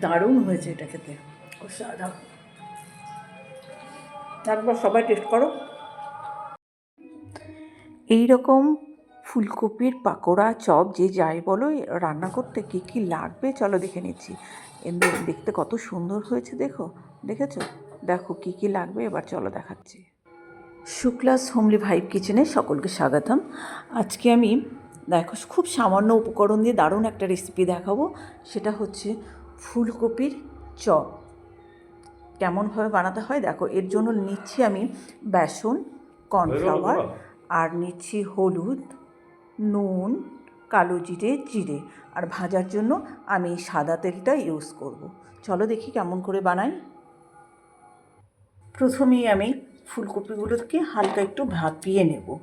দারুণ হয়েছে এটা খেতে। অসাধারণ। একবার সবাই টেস্ট করো। এই রকম ফুলকপির পাকোড়া চপ যে যাই বলো রান্না করতে কী কী লাগবে? চলো দেখে নিচ্ছি। এদের দেখতে কত সুন্দর হয়েছে দেখো? দেখেছ? দেখো কী কী লাগবে এবার চলো দেখাচ্ছি। শুক্লাস হোমলি ভাইব কিচেনে সকলকে স্বাগতম। আজকে আমি দেখো খুব সামান্য উপকরণ দিয়ে দারুণ একটা রেসিপি দেখাবো। সেটা হচ্ছে ফুলকপির চপ। কেমনভাবে বানাতে হয় দেখো এর জন্য নিচ্ছি আমি বেসন কর্নফ্লাওয়ার আর নিচ্ছি হলুদ নুন কালো জিরে জিরে। আর ভাজার জন্য আমি সাদা তেলটা ইউজ করব। চলো দেখি কেমন করে বানাই। প্রথমেই আমি ফুলকপিগুলোকে হালকা একটু ভাপিয়ে নেব।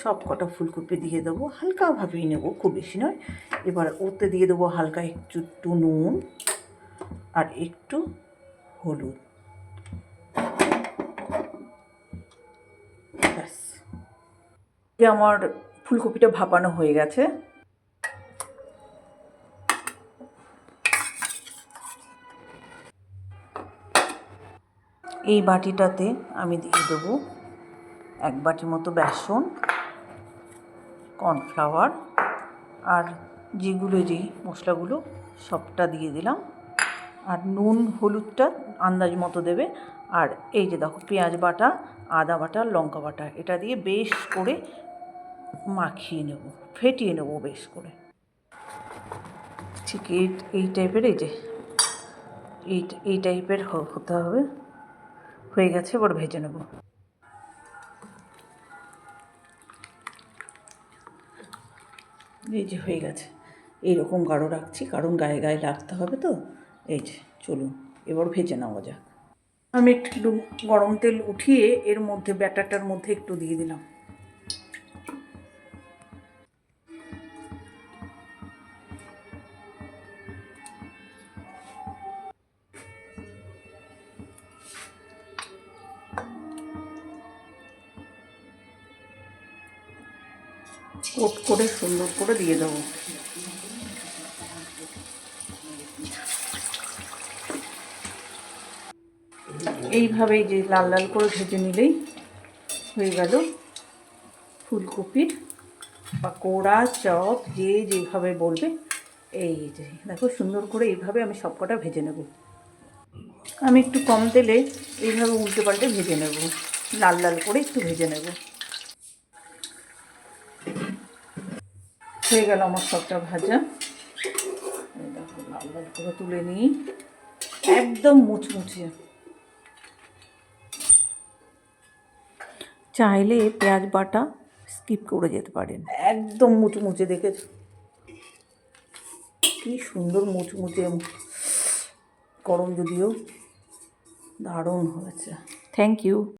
সব কটা ফুলকপি দিয়ে দেবো হালকা ভাপিয়ে নেব, খুব বেশি নয়। এবার ওতে দিয়ে দেবো হালকা একটু নুন আর একটু হলুদ। ব্যাস। আমার ফুলকপিটা ভাপানো হয়ে গেছে। এই বাটিটাতে আমি দিয়ে দেবো এক বাটি মতো বেসন। কর্নফ্লাওয়ার আর যেগুলো যেই মশলাগুলো সবটা দিয়ে দিলাম। আর নুন, হলুদটা আন্দাজ মতো দেবে। আর এই যে দেখো, পেঁয়াজ বাটা, আদা বাটা, লঙ্কা বাটা, এটা দিয়ে বেশ করে মাখিয়ে নেব, ফেটিয়ে নেব বেশ করে। ঠিক এই এই টাইপের এই যে, এই এই টাইপের হতে হবে। হয়ে গেছে, এবার ভেজে নেব। এই যে হয়ে গেছে। এইরকম গাঢ় রাখছি, কারণ গায়ে গায়ে রাখতে হবে তো। এই যে, চলুন, এবার ভেজে নেওয়া যাক। আমি একটু গরম তেল উঠিয়ে এর মধ্যে ব্যাটারটার মধ্যে একটু দিয়ে দিলাম। কোট করে সুন্দর করে দিয়ে দেবো। এইভাবেই যে লাল লাল করে ভেজে নিলেই হয়ে গেল ফুলকপির পাকোড়া চপ, যে যেভাবে বলবে, এই যে, দেখো সুন্দর করে এইভাবে আমি সবকটা ভেজে নেব। আমি একটু কম তেলে এইভাবে উল্টে পাল্টে ভেজে নেব। লাল লাল করে একটু ভেজে নেব। হয়ে গেল আমার সবটা ভাজা। লাল লাল করে তুলে নিই। একদম মুচমুচে। চাইলে পেঁয়াজ বাটা স্কিপ করে যেতে পারেন। একদম মুচমুচে দেখেছ? কি সুন্দর মুচমুচে গরম যদিও দারুণ হয়েছে। Thank you